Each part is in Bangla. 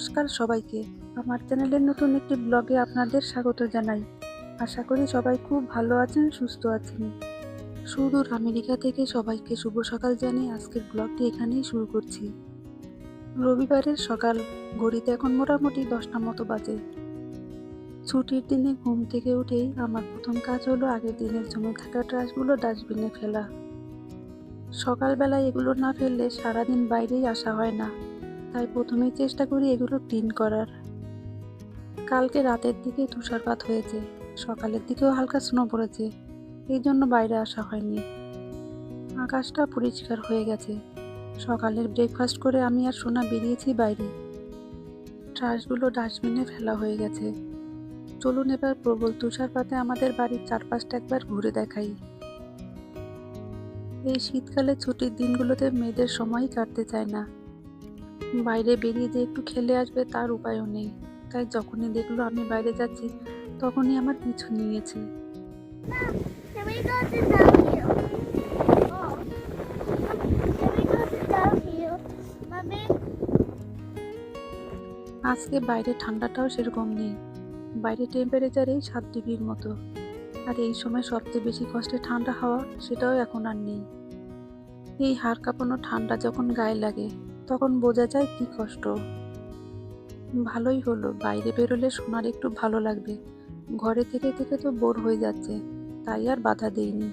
নমস্কার সবাইকে। আমার চ্যানেলের নতুন একটি ব্লগে আপনাদের স্বাগত জানাই। আশা করি সবাই খুব ভালো আছেন, সুস্থ আছেন। সুদূর আমেরিকা থেকে সবাইকে শুভ সকাল জানিয়ে আজকের ব্লগটি এখানেই শুরু করছি। রবিবারের সকাল, ঘড়িতে এখন মোটামুটি দশটা মতো বাজে। ছুটির দিনে ঘুম থেকে উঠেই আমার প্রথম কাজ হলো আগের দিনের জমে থাকা ট্রাশগুলো ডাস্টবিনে ফেলা। সকালবেলায় এগুলো না ফেললে সারাদিন বাইরেই আসা হয় না। তাই প্রথমেই চেষ্টা করি এগুলো ক্লিন করার। কালকে রাতের দিকে তুষারপাত হয়েছে। সকালের দিকেও হালকা স্নো পড়েছে। এই জন্য বাইরে আসা হয়নি। আকাশটা পরিষ্কার হয়ে গেছে। সকালের ব্রেকফাস্ট করে আমি আর সোনা বেরিয়েছি বাইরে। ট্রাশগুলো ডাস্টবিনে ফেলা হয়ে গেছে। চলুন এবার প্রবল তুষারপাতে আমাদের বাড়ির চারপাশটা একবার ঘুরে দেখাই। এই শীতকালে ছুটির দিনগুলোতে মেয়েদের সময়ই কাটতে চায় না। বাইরে বেরিয়ে যে একটু খেলে আসবে তার উপায়ও নেই। তাই যখনই দেখল আমি বাইরে যাচ্ছি, তখনই আমার পিছু নিয়েছে? আজকে বাইরে ঠান্ডাটাও সেরকম নেই। বাইরে টেম্পারেচার এই সাত ডিগ্রির মতো। আর এই সময় সবচেয়ে বেশি কষ্টে ঠান্ডা হাওয়া, সেটাও এখন আর নেই। এই হাড় কাঁপানো ঠান্ডা যখন গায়ে লাগে তখন বোঝা যায় কি কষ্ট। ভালোই হলো, বাইরে বেরোলে সোনার একটু ভালো লাগবে। ঘরে থেকে থেকে তো বোর হয়ে যাচ্ছে, তাই আর বাধা দেইনি।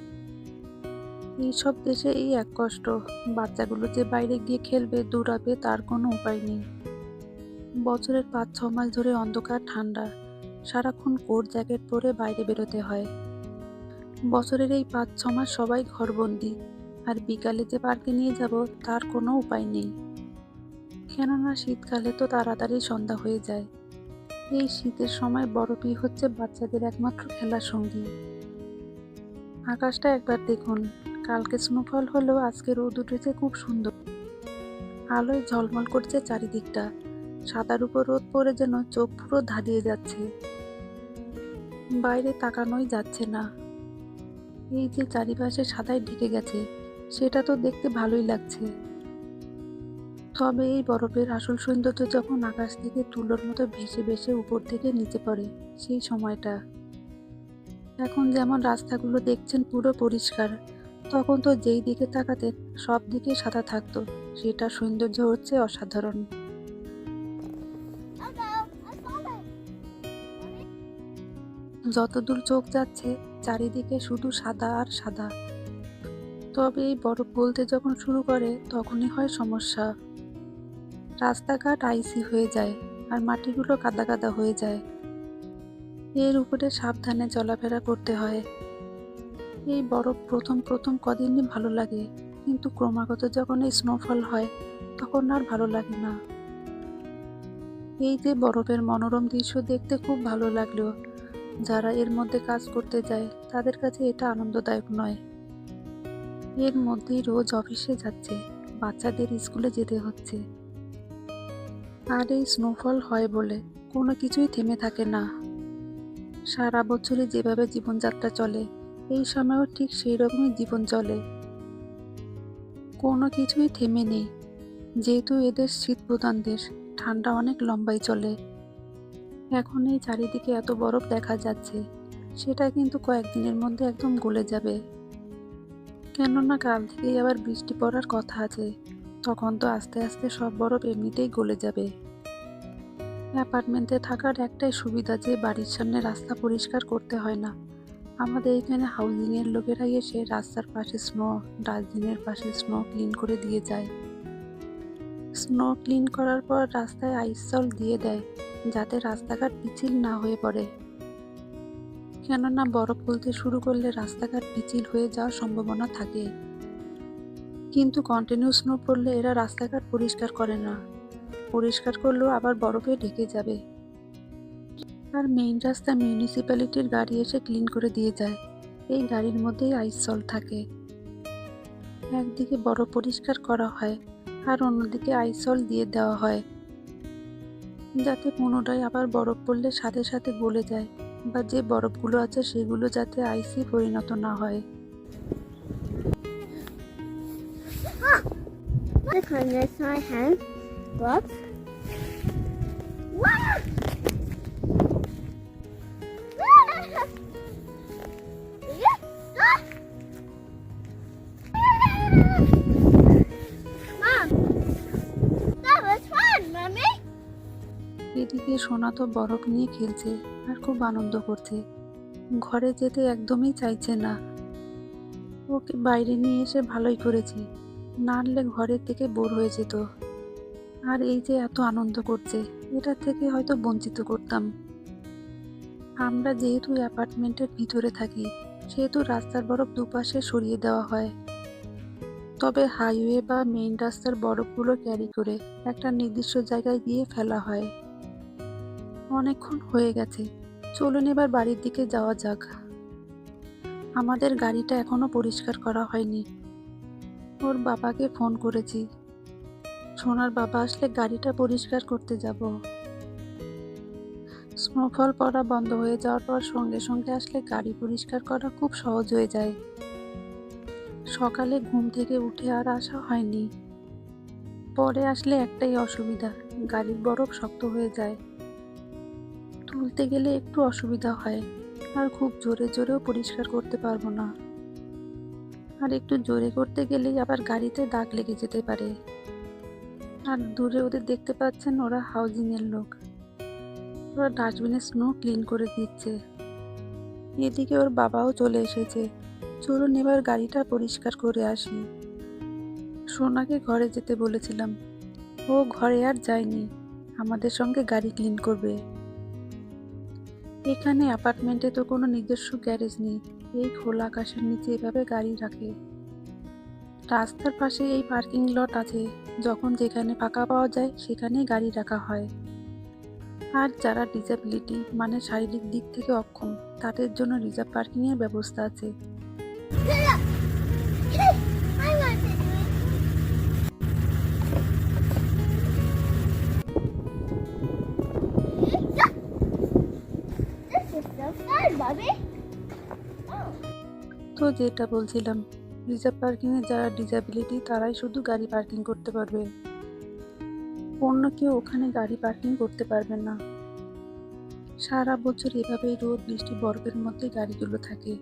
এইসব দেশে এই এক কষ্ট, বাচ্চাগুলো যে বাইরে গিয়ে খেলবে, দৌড়াবে, তার কোনো উপায় নেই। বছরের পাঁচ, ছ মাস ধরে অন্ধকার, ঠান্ডা। সারাক্ষণ কোট, জ্যাকেট পরে বাইরে বেরোতে হয়। বছরের এই পাঁচ, ছ মাস সবাই ঘরবন্দি। আর বিকালে যে পার্কে নিয়ে যাব, তার কোনো উপায় নেই। কেননা শীতকালে তো তাড়াতাড়ি সন্ধ্যা হয়ে যায়। এই শীতের সময় বরফই হচ্ছে বাচ্চাদের একমাত্র খেলার সঙ্গী। আকাশটা একবার দেখুন। কালকে স্নোফল হলেও আজকে রোদ উঠেছে খুব সুন্দর। আলোয় ঝলমল করছে চারিদিকটা। সাদার উপর রোদ পড়ে যেন চোখ পুরো ধাঁধিয়ে যাচ্ছে। বাইরে তাকানোই যাচ্ছে না। এই যে চারিপাশে সাদায় ঢেকে গেছে, সেটা তো দেখতে ভালোই লাগছে। তবে এই বরফের আসল সৌন্দর্য যখন আকাশ থেকে তুলোর মতো ভেসে ভেসে উপর থেকে নিচে পড়ে, সেই সময়টা। এখন যেমন রাস্তাগুলো দেখছেন পুরো পরিষ্কার, তখন তো যেই দিকে তাকাতেন, সব দিকে সাদা থাকতো। সেটা সৌন্দর্য হচ্ছে অসাধারণ. যতদূর চোখ যাচ্ছে, চারিদিকে শুধু সাদা আর সাদা। তবে এই বরফ বলতে যখন শুরু করে, তখনই হয় সমস্যা। রাস্তাঘাট আইসি হয়ে যায় আর মাটিগুলো কাদা কাদা হয়ে যায়। এর উপরে সাবধানে চলাফেরা করতে হয়। এই বরফ প্রথম প্রথম কদিনই ভালো লাগে, কিন্তু ক্রমাগত যখন এই স্নোফল হয়, তখন আর ভালো লাগে না। এই যে বরফের মনোরম দৃশ্য দেখতে খুব ভালো লাগলেও যারা এর মধ্যে কাজ করতে যায়, তাদের কাছে এটা আনন্দদায়ক নয়। এর মধ্যেই রোজ অফিসে যাচ্ছে, বাচ্চাদের স্কুলে যেতে হচ্ছে। আর এই স্নোফল হয় বলে কোনো কিছুই থেমে থাকে না। সারা বছরই যেভাবে জীবনযাত্রা চলে, এই সময়ও ঠিক সেই রকমই জীবন চলে। কোনো কিছুই থেমে নেই। যেহেতু এদের শীত প্রধান দেশ, ঠান্ডা অনেক লম্বাই চলে। এখন এই চারিদিকে এত বরফ দেখা যাচ্ছে, সেটা কিন্তু কয়েকদিনের মধ্যে একদম গলে যাবে। কেননা কাল থেকেই আবার বৃষ্টি পড়ার কথা আছে। তখন তো আস্তে আস্তে সব বরফ এমনিতেই গলে যাবে। অ্যাপার্টমেন্টে থাকার একটাই সুবিধা যে বাড়ির সামনে রাস্তা পরিষ্কার করতে হয় না। আমাদের এখানে হাউজিংয়ের লোকেরা এসে রাস্তার পাশে স্নো, ডাস্টবিনের পাশে স্নো ক্লিন করে দিয়ে যায়। স্নো ক্লিন করার পর রাস্তায় আইস দিয়ে দেয়, যাতে রাস্তাঘাট পিছিল না হয়ে পড়ে। কেননা বরফ গলতে শুরু করলে রাস্তাঘাট পিছিল হয়ে যাওয়ার সম্ভাবনা থাকে। কিন্তু কন্টিনিউ স্নো পড়লে এরা রাস্তাঘাট পরিষ্কার করে না। পরিষ্কার করলেও আবার বরফে ঢেকে যাবে। আর মেইন রাস্তা মিউনিসিপ্যালিটির গাড়ি এসে ক্লিন করে দিয়ে যায়। এই গাড়ির মধ্যেই আইস জল থাকে। একদিকে বরফ পরিষ্কার করা হয় আর অন্যদিকে আইসল দিয়ে দেওয়া হয়। যাতে পুনরায় আবার বরফ পড়লে সাথে সাথে গলে যায় বা যে বরফগুলো আছে সেগুলো যাতে আইসি পরিণত না হয়। Look on this my hand. Gloves. এদিকে সোনা তো বরফ নিয়ে খেলছে আর খুব আনন্দ করছে ঘরে যেতে একদমই চাইছে না ওকে বাইরে নিয়ে এসে ভালোই করেছি না আনলে ঘরের থেকে বোর হয়ে যেত। আর এই যে এত আনন্দ করছে, এটা থেকে হয়তো বঞ্চিত করতাম। আমরা যেহেতু অ্যাপার্টমেন্টের ভিতরে থাকি, সেহেতু রাস্তার বরফ দুপাশে সরিয়ে দেওয়া হয়। তবে হাইওয়ে বা মেইন রাস্তার বরফগুলো ক্যারি করে একটা নির্দিষ্ট জায়গায় গিয়ে ফেলা হয়। অনেকক্ষণ হয়ে গেছে। চলুন এবার বাড়ির দিকে যাওয়া যাক। আমাদের গাড়িটা এখনও পরিষ্কার করা হয়নি। ওর বাবাকে ফোন করেছি। সোনার বাবা আসলে গাড়িটা পরিষ্কার করতে যাব। স্নোফল পড়া বন্ধ হয়ে যাওয়ার পর সঙ্গে সঙ্গে আসলে গাড়ি পরিষ্কার করা খুব সহজ হয়ে যায়। সকালে ঘুম থেকে উঠে আর আসা হয়নি। পরে আসলে একটাই অসুবিধা, গাড়ির বরফ শক্ত হয়ে যায়। তুলতে গেলে একটু অসুবিধা হয়, আর খুব জোরে জোরেও পরিষ্কার করতে পারব না। আর একটু জোরে করতে গেলেই আবার গাড়িতে দাগ লেগে যেতে পারে। আর দূরে ওদের দেখতে পাচ্ছেন ওরা হাউজিংয়ের লোক। ওরা ডাস্টবিনে স্নো ক্লিন করে দিচ্ছে। এদিকে ওর বাবাও চলে এসেছে। চলুন এবার গাড়িটা পরিষ্কার করে আসি। সোনাকে ঘরে যেতে বলেছিলাম। ও ঘরে আর যায়নি। আমাদের সঙ্গে গাড়ি ক্লিন করবে। এখানে অ্যাপার্টমেন্টে তো কোনো নিজস্ব গ্যারেজ নেই। এই খোলা আকাশের নিচে এভাবে গাড়ি রাখে। রাস্তার পাশে এই পার্কিং লট আছে। যখন যেখানে ফাঁকা পাওয়া যায় সেখানে গাড়ি রাখা হয়। আর যারা ডিসেবিলিটি মানে শারীরিক দিক থেকে অক্ষম, তাদের জন্য রিজার্ভ পার্কিংয়ের ব্যবস্থা আছে। যেটা বলছিলাম, রিজার্ভ পার্কিংয়ে যারা ডিসেবিলিটি তারাই শুধু গাড়ি পার্কিং করতে পারবে। অন্য কেউ ওখানে গাড়ি পার্কিং করতে পারবে না। সারা বছর এভাবেই রোদ, বৃষ্টি, বরফের মধ্যে গাড়িগুলো থাকে।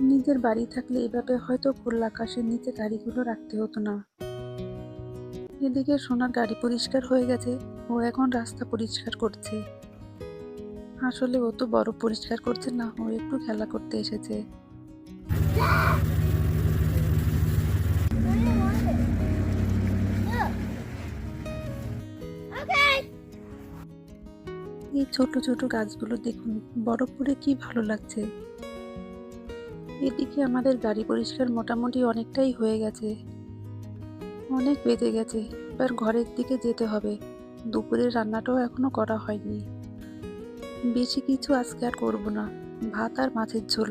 নিজের বাড়ি থাকলে এভাবে হয়তো খোলা আকাশের নিচে গাড়িগুলো রাখতে হতো না। এদিকে সোনার গাড়ি পরিষ্কার হয়ে গেছে, ও এখন রাস্তা পরিষ্কার করছে। আসলে ও তো বরফ পরিষ্কার করছে না, ও একটু খেলা করতে এসেছে। এই ছোট ছোট গাছগুলো দেখুন বরফ করে কি ভালো লাগছে। এদিকে আমাদের গাড়ি পরিষ্কার মোটামুটি অনেকটাই হয়ে গেছে। অনেক বেজে গেছে, এবার ঘরের দিকে যেতে হবে। দুপুরের রান্নাটাও এখনও করা হয়নি। বেশি কিছু আজকে আর করব না, ভাত আর মাছের ঝোল।